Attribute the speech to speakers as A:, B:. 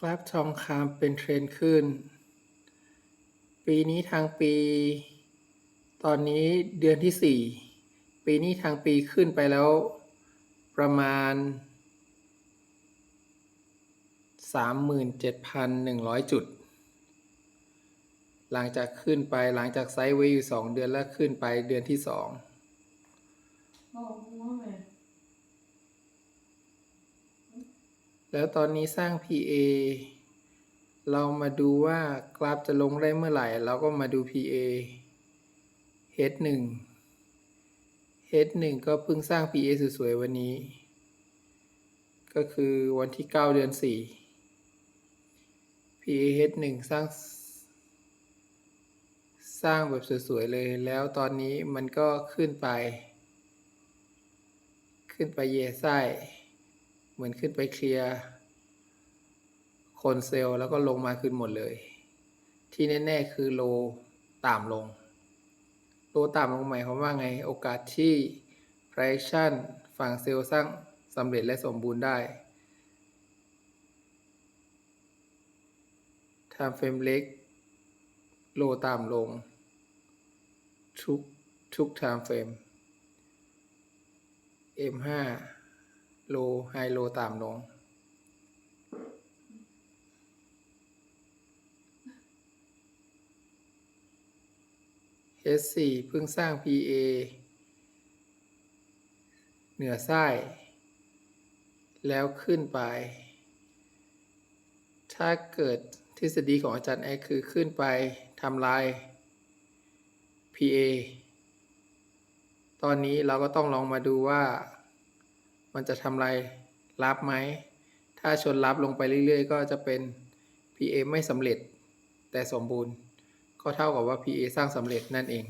A: กราฟทองคำเป็นเทรนด์ขึ้น ปีนี้ทางปี ตอนนี้เดือนที่สี่ปีนี้ทางปีขึ้นไปแล้ว ประมาณ 37,100 จุด หลังจากขึ้นไปหลังจากไซด์เวย์อยู่ 2 เดือนแล้วขึ้นไปเดือนที่ 2
B: บอกหัว แล้
A: วตอนนี้สร้าง PA เรามาดูว่ากราฟจะลงได้เมื่อไหร่ เราก็มาดู PA H1 H1 ก็เพิ่งสร้าง PA สวยๆวันนี้ ก็คือวันที่ 9 เดือน 4 PA H1 สร้าง สร้างแบบสวยๆเลย แล้วตอนนี้มันก็ขึ้นไป ขึ้นไปเยไส้ เหมือนขึ้นไปเคลียร์โคนเซลล์แล้วก็ลงมาขึ้นหมดเลย ที่แน่ๆคือโลต่ำลง โลต่ำลงหมายความว่าไงโอกาสที่ fraction ฝั่งเซลล์สร้างสำเร็จและสมบูรณ์ได้ time frame เล็ก โลต่ำลง ทุก ทุก time frame M5 โลไฮโลต่ำลง S4 เพิ่งสร้าง PA เหนือไส้แล้วขึ้นไป ถ้าเกิดทฤษฎีของอาจารย์แอคือขึ้นไปทำลาย PA ตอนนี้เราก็ต้องลองมาดูว่า มันจะทำลายรับไหม ถ้าชนรับลงไปเรื่อยๆ ก็จะเป็น PA ไม่สำเร็จแต่สมบูรณ์ ก็เท่ากับว่า PA สร้างสำเร็จนั่นเอง